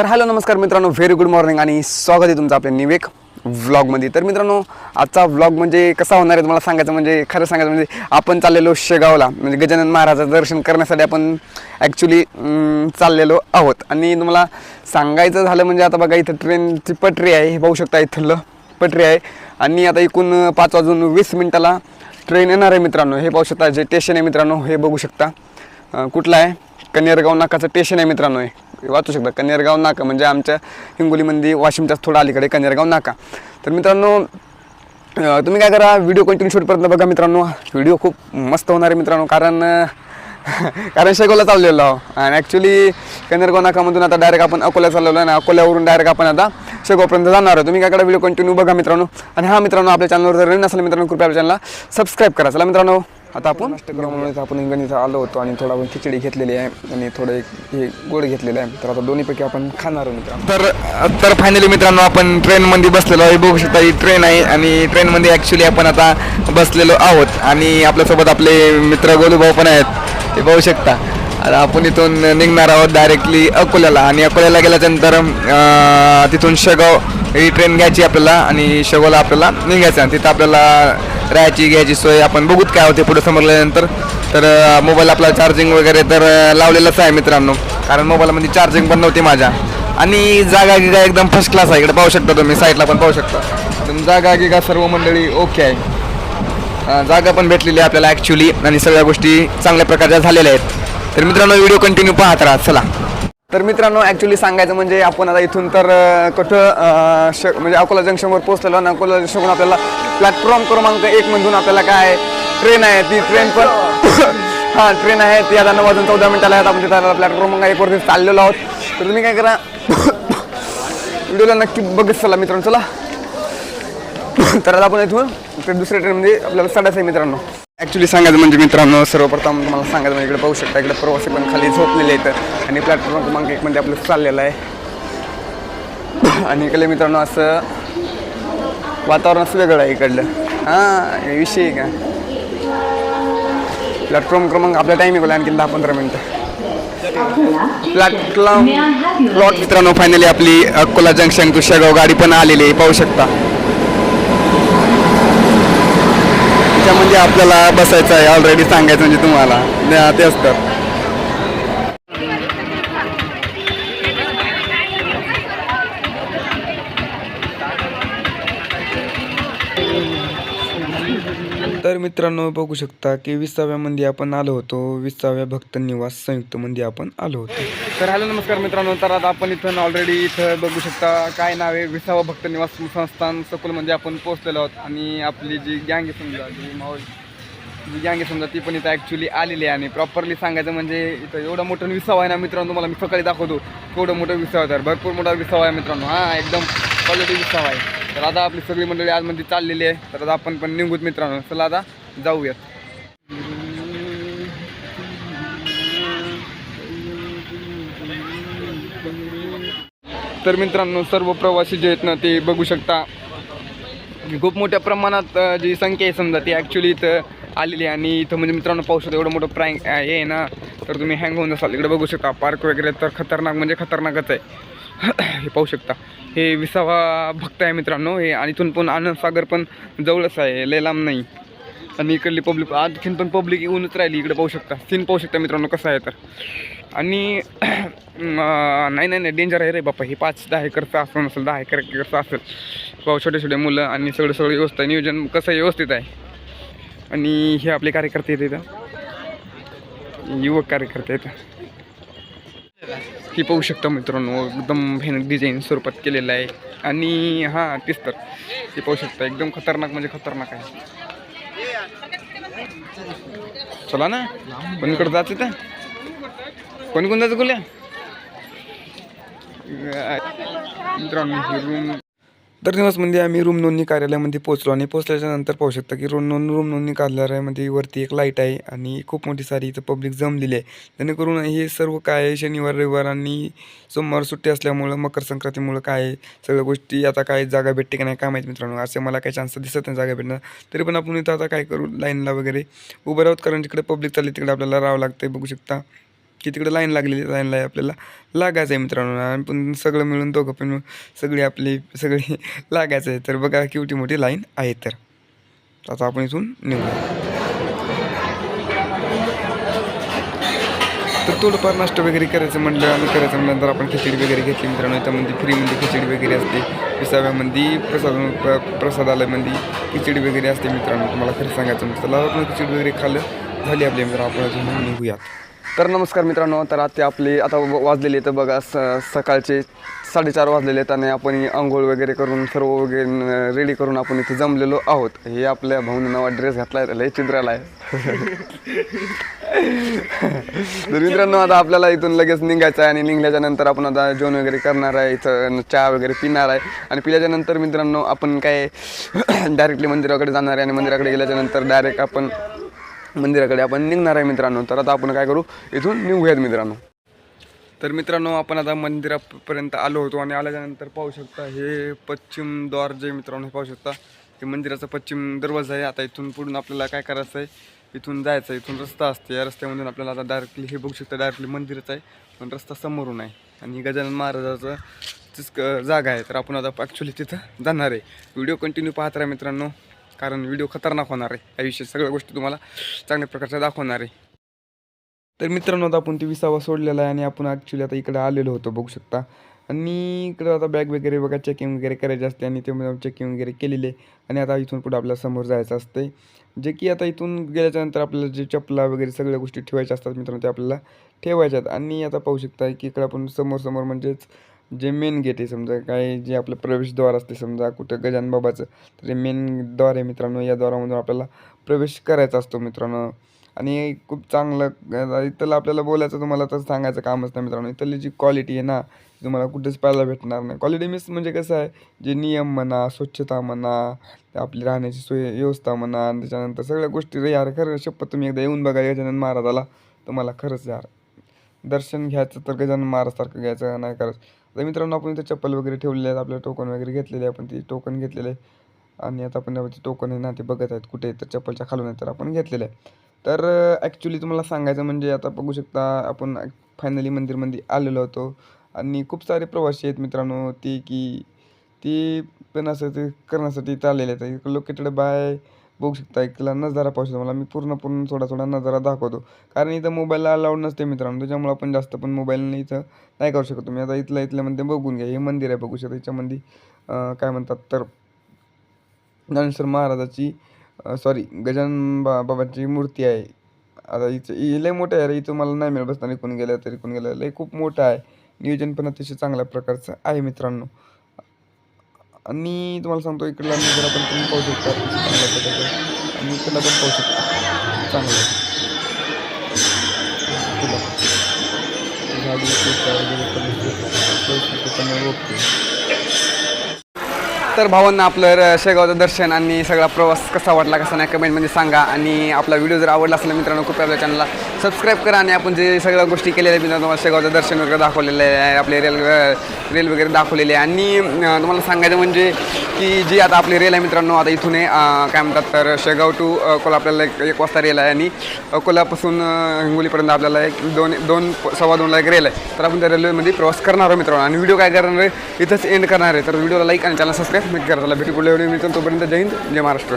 तर हॅलो नमस्कार मित्रांनो व्हेरी गुड मॉर्निंग आणि स्वागत आहे तुमचं आपल्या निवेक व्लॉगमध्ये तर मित्रांनो आजचा व्लॉग म्हणजे कसा होणार आहे तुम्हाला सांगायचं म्हणजे खरं सांगायचं म्हणजे आपण चाललेलो शेगावला म्हणजे गजानन महाराजाचं दर्शन करण्यासाठी आपण ॲक्च्युली चाललेलो आहोत. आणि तुम्हाला सांगायचं झालं म्हणजे आता बघा इथं ट्रेनची पटरी आहे हे पाहू शकता इथलं पटरी आहे. आणि आता एकूण पाच वाजून वीस मिनटाला ट्रेन येणार आहे मित्रांनो. हे पाहू शकता जे स्टेशन आहे मित्रांनो हे बघू शकता. कुठलं आहे? कन्यारगाव नाकाचं स्टेशन आहे मित्रांनो हे. वाचू शकता. कन्यारगाव नाका म्हणजे आमच्या हिंगोलीमध्ये वाशिमच्याच थोडं अलीकडे कन्यारगाव नाका. तर मित्रांनो तुम्ही काय करा व्हिडिओ कंटिन्यू शूटपर्यंत बघा मित्रांनो. व्हिडिओ खूप मस्त होणार आहे मित्रांनो कारण कारण शेगावला चाललेलो आहो. आणि ॲक्च्युली कन्यारगाव नाकामधून आता डायरेक्ट आपण अकोला चाललेलो आहे आणि अकोल्यावरून डायरेक्ट आपण आता शेगावपर्यंत जाणार आहोत. तुम्ही काय करा व्हिडिओ कंटिन्यू बघा मित्रांनो. आणि हा मित्रांनो आपल्या चॅनलवर जर नसेल मित्रांनो कृपया आपल्या चॅनलला सबस्क्राईब करा. चला मित्रांनो. आता आपण नाश्ता आपण इंगण आलो होतो आणि थोडा आपण खिचडी घेतलेली आहे आणि थोडं एक हे गोड घेतलेलं आहे. तर आता दोन्हीपैकी आपण खाणार आहोत मित्रांनो. तर तर फायनली मित्रांनो आपण ट्रेनमध्ये बसलेलो आहे. बघू शकता ही ट्रेन आहे आणि ट्रेनमध्ये ॲक्च्युली आपण आता बसलेलो आहोत. आणि आपल्यासोबत आपले मित्र गोलूभाऊ पण आहेत. ते बघू शकता. आता आपण इथून निघणार आहोत डायरेक्टली अकोल्याला. आणि अकोल्याला गेल्याच्यानंतर तिथून शेगाव ही ट्रेन घ्यायची आपल्याला आणि शेगावला आपल्याला निघायचं आणि तिथं आपल्याला राहायची घ्यायची सोय. आपण बघूत काय होते पुढे समजल्यानंतर. तर मोबाईल आपला चार्जिंग वगैरे तर लावलेलंच आहे मित्रांनो. कारण मोबाईलमध्ये चार्जिंग पण नव्हती माझ्या. आणि जागा गिगा एकदम फर्स्ट क्लास आहे. इकडे पाहू शकता तुम्ही साईडला पण पाहू शकता. जागा गिगा सर्व मंडळी ओके आहे. जागा पण भेटलेली आहे आपल्याला ॲक्च्युली आणि सगळ्या गोष्टी चांगल्या प्रकारच्या झालेल्या आहेत. तर मित्रांनो व्हिडिओ कंटिन्यू पाहत राहा. चला. तर मित्रांनो ॲक्च्युली सांगायचं म्हणजे आपण आता इथून तर कुठं श म्हणजे अकोला जंक्शनवर पोहोचलेलो आणि अकोला जंक्शनवरून आपल्याला प्लॅटफॉर्म क्रमांक एक मधून आपल्याला काय ट्रेन आहे ती ट्रेन पण हां ट्रेन आहे ती आता नऊ वाजून चौदा मिनिटाला आता आपण तिथं प्लॅटफॉर्म क्रमांक एकवरती चाललेलो आहोत. तर तुम्ही काय करा व्हिडिओला नक्की बघत चला मित्रांनो चला. तर आता आपण इथून तर दुसऱ्या ट्रेनमध्ये आपल्याला चढायचं आहे मित्रांनो. ॲक्च्युली सांगायचं म्हणजे मित्रांनो सर्वप्रथम तुम्हाला सांगायचं म्हणजे इकडे पाहू शकता इकडे प्रवासी पण खाली झोपलेले आहेत. आणि प्लॅटफॉर्म क्रमांक एकमध्ये आपलं चाललेलं आहे. आणि इकडे मित्रांनो असं वातावरण असं वेगळं आहे इकडलं. हां हे विषय आहे का? प्लॅटफॉर्म क्रमांक आपला टाईम आहे आणखी दहा पंधरा मिनटं. प्लॅटफॉर्म प्लॉट मित्रांनो फायनली आपली अकोला जंक्शन टू शेगाव गाडी पण आलेली आहे पाहू शकता. म्हणजे आपल्याला बसायचं आहे ऑलरेडी सांगायचं म्हणजे तुम्हाला. ते असतं. तर मित्रांनो बघू शकता की विसाव्यामध्ये आपण आलो होतो. विसाव्या भक्त निवास संयुक्तमध्ये आपण आलो होतो. तर हॅलो नमस्कार मित्रांनो. तर आता आपण इथं ऑलरेडी इथं बघू शकता काय नाव आहे. विसावा भक्त निवास संस्थान सकोलमध्ये आपण पोहोचलेलो आहोत. आणि आपली जी गँग आहे समजा जी माहोल जी गँग आहे समजा ती पण इथं ॲक्च्युली आलेली आहे. आणि प्रॉपरली सांगायचं म्हणजे इथं एवढं मोठं विसावा आहे ना मित्रांनो तुम्हाला मी सकाळी दाखवतो. एवढं मोठं विसावा आहे. तर भरपूर मोठा विसावा आहे मित्रांनो. हां एकदम क्वालिटी विसावा आहे. तर आता आपली सगळी मंडळी आतमध्ये म्हणजे चाललेली आहे. तर आता आपण पण निघूत मित्रांनो. चला आता जाऊयात. तर मित्रांनो सर्व प्रवासी जे आहेत ना ते बघू शकता. खूप मोठ्या प्रमाणात जी संख्या आहे समजा ती ॲक्च्युली इथं आलेली आहे. आणि इथं म्हणजे मित्रांनो पाहू शकता एवढं मोठं प्राईंग हे आहे ना तर तुम्ही हँग होऊन जासाल इकडे बघू शकता पार्क वगैरे तर खतरनाक म्हणजे खतरनाकच आहे. हे पाहू शकता. हे विसावा भक्त आहे मित्रांनो. हे आणि इथून पण आनंदसागर पण जवळच आहे. लय लांब नाही. आणि इकडली पब्लिक आणखीन पण पब्लिक येऊनच राहिली. इकडे पाहू शकता. सीन पाहू शकता मित्रांनो कसं आहे तर. आणि नाही नाही नाही. डेंजर आहे रे बापा. हे पाच दहा एकरचं असं नसेल दहा एकर एकरचं असेल. पाहू छोटे छोटे मुलं आणि सगळं सगळं व्यवस्था नियोजन कसं व्यवस्थित आहे. आणि हे आपले कार्यकर्ते आहेत इथं. युवक कार्यकर्ते आहेत. ही पाहू शकता मित्रांनो एकदम भयानक डिझाईन स्वरूपात केलेलं आहे. आणि हां तेच तर हे पाहू शकता एकदम खतरनाक म्हणजे खतरनाक आहे. चला ना कोणीकडे जायचं तर कोण कोण जायचं गुल्या मित्रांनो ही रूम तर दिवसमध्ये म्हणजे आम्ही रूम नोंदणी कार्यालयामध्ये पोहोचलो आणि पोहोचल्याच्या नंतर पाहू शकता की रूम नोंद रूम नोंदणी कार्यालयामध्ये वरती एक लाइट आहे आणि खूप मोठी सारी इथं पब्लिक जमलेली आहे. जेणेकरून हे सर्व काय आहे? शनिवार रविवार आणि सोमवार सुट्टी असल्यामुळं मकर संक्रांतीमुळं काय आहे? सगळ्या गोष्टी आता काय जागा भेटते का नाही काय माहीत मित्रांनो. असे मला काही चान्स दिसत नाही जागा भेटणं. तरी पण आपण इथं आता काय करू? लाईनला वगैरे उभं राहत कारण जिकडे पब्लिक चालली तिकडे आपल्याला राहावं लागतं बघू शकता. की तिकडं लाईन लागलेली लाईनला आपल्याला लागायचं आहे मित्रांनो. आणि पण सगळं मिळून दोघं पण मिळून सगळी आपली सगळी लागायचं आहे. तर बघा किवटी मोठी लाईन आहे तर. आता आपण इथून निघूया. तर थोडंफार नाश्ता वगैरे करायचं म्हटलं आणि करायचं म्हटल्यानंतर आपण खिचडी वगैरे घेतली मित्रांनो. त्यामध्ये फ्रीमध्ये खिचडी वगैरे असते. विसाव्यामध्ये प्रसाद प- प्रसादालयमध्ये खिचडी वगैरे असते मित्रांनो. तुम्हाला खरं सांगायचं म्हणजे त्याला आपण खिचडी वगैरे खाल्लं झाली आपली मित्र. आपण अजून निघूयात. तर नमस्कार मित्रांनो तर आता आपले आता वाजलेली वाजलेले तर बघा स सकाळचे साडेचार वाजलेले आहेत आणि आपण आंघोळ वगैरे करून सर्व वगैरे रेडी करून आपण इथे जमलेलो आहोत. हे आपल्या भाऊने नवा ड्रेस घातला आहे लय चित्राला आहे. तर मित्रांनो आता आपल्याला इथून लगेच निघायचं आहे आणि निघल्याच्या नंतर आपण आता जेवण वगैरे करणार आहे इथं चहा वगैरे पिणार आहे. आणि पिल्याच्या नंतर मित्रांनो आपण काय डायरेक्टली मंदिराकडे जाणार आहे आणि मंदिराकडे गेल्याच्यानंतर डायरेक्ट आपण मंदिराकडे आपण निघणार आहे मित्रांनो. तर आता आपण काय करू? इथून निघूयात मित्रांनो. तर मित्रांनो आपण आता मंदिरापर्यंत आलो होतो आणि आल्याच्यानंतर पाहू शकता हे पश्चिम द्वार जे मित्रांनो हे पाहू शकता. हे मंदिराचा पश्चिम दरवाजा आहे. आता इथून पुढून आपल्याला काय करायचं आहे? इथून जायचं आहे. इथून रस्ता असते. या रस्त्यामधून आपल्याला आता डायरेक्टली हे बघू शकता डायरेक्टली मंदिरच आहे. पण रस्ता समोरून आहे. आणि गजानन महाराजाचं तीच जागा आहे. तर आपण आता ॲक्च्युली तिथं जाणार आहे. व्हिडिओ कंटिन्यू पाहत राहा मित्रांनो. कारण व्हिडिओ खतरनाक होणार आहे. आयुष्यात सगळ्या गोष्टी तुम्हाला चांगल्या प्रकारच्या दाखवणार आहे. तर मित्रांनो आता आपण ती विसावा सोडलेला आहे आणि आपण ॲक्च्युली आता इकडे आलेलो होतो बघू शकता. आणि इकडं आता बॅग वगैरे बघा चेकिंग वगैरे करायची असते आणि ते चेकिंग वगैरे केलेले आणि आता इथून पुढे आपल्याला समोर जायचं असते जे की आता इथून गेल्याच्यानंतर आपल्याला जे चपला वगैरे सगळ्या गोष्टी ठेवायच्या असतात मित्रांनो ते आपल्याला ठेवायच्यात. आणि आता पाहू शकता की इकडं आपण समोर समोर म्हणजेच जे मेन गेट आहे समजा काय जे आपलं प्रवेशद्वार असते समजा कुठं गजान बाबाचं तर हे मेन द्वार आहे मित्रांनो. या द्वारामधून आपल्याला प्रवेश करायचा असतो मित्रांनो. आणि खूप चांगलं इथलं आपल्याला बोलायचं तुम्हाला तर सांगायचं कामच नाही मित्रांनो. इथली जी क्वालिटी आहे ना तुम्हाला कुठेच पाहायला भेटणार नाही. क्वालिटी मीन्स म्हणजे कसं आहे जे नियम म्हणा स्वच्छता म्हणा आपली राहण्याची सोय व्यवस्था म्हणा आणि त्याच्यानंतर सगळ्या गोष्टी यार खरं शपथ तुम्ही एकदा येऊन बघा गजानन महाराजाला. तुम्हाला खरंच यार दर्शन घ्यायचं तर गजानन महाराजसारखं घ्यायचं नाही करायचं. तर मित्रांनो आपण इथे चप्पल वगैरे ठेवलेले आहेत. आपले टोकन वगैरे घेतलेले आहे आपण ती टोकन घेतलेले आहे आणि आता आपण ती टोकन आहे ना ते बघत आहेत. कुठे तर चप्पलच्या खालून आहे तर आपण घेतलेलं आहे तर ॲक्च्युली तुम्हाला सांगायचं म्हणजे आता बघू शकता आपण फायनली मंदिरमध्ये आलेलो होतो. आणि खूप सारे प्रवासी आहेत मित्रांनो. ते की ती पण असं ते करण्यासाठी चाललेले आहेत. लोकेटेड बाय बघू शकता इथला नजारा पाहू शकता मला मी पूर्ण पूर्ण थोडा थोडा नजारा दाखवतो. कारण इथं मोबाईलला अलाउड नसते मित्रांनो. त्याच्यामुळे आपण जास्त पण मोबाईलने इथं नाही करू शकत तुम्ही. आता इथल्या इथल्यामध्ये बघून घ्या. हे मंदिर आहे बघू शकता. याच्यामध्ये काय म्हणतात तर ज्ञानेश्वर महाराजाची सॉरी गजानन बा बाबांची मूर्ती आहे. आता इथं ही लय मोठं आहे रे. इथं मला नाही मिळत बसताना इकून गेलं तरी इकून गेलं. लय खूप मोठं आहे. नियोजन पण अतिशय चांगल्या प्रकारचं आहे मित्रांनो. आणि तुम्हाला सांगतो इकडला मी जरा आपण तुम्ही पाहू शकता आणि इकडला पण पाहू शकता चांगलं झाडी वगैरे पण ओके तर भावांना आपलं शेगावचं दर्शन आणि सगळा प्रवास कसा वाटला कसा नाही कमेंटमध्ये सांगा. आणि आपला व्हिडिओ जर आवडला असेल मित्रांनो कृपया आपल्या चॅनलला सबस्क्राईब करा आणि आपण जे सगळ्या गोष्टी केलेल्या आहेत मित्रांनो तुम्हाला शेगावचं दर्शन वगैरे दाखवलेलं आहे आपले रेल रेल वगैरे दाखवलेले आहे. आणि तुम्हाला सांगायचं म्हणजे की जी आता आपली रेल आहे मित्रांनो आता इथून आहे काय म्हणतात तर शेगाव टू अकोला आपल्याला एक एक वाजता रेल आहे आणि अकोलापासून हिंगोलीपर्यंत आपल्याला एक दोन दोन सव्वा दोनला एक रेल आहे. तर आपण त्या रेल्वेमध्ये प्रवास करणार आहोत मित्रांनो. आणि व्हिडिओ काय करणार आहे? इथंच एंड करणार आहे. तर व्हिडिओला लाईक आणि चॅनल सबस्क्राईब नक्की करा चला भेटू पुढल्या व्हिडिओ मित्रांनो तोपर्यंत जय हिंद जय महाराष्ट्र।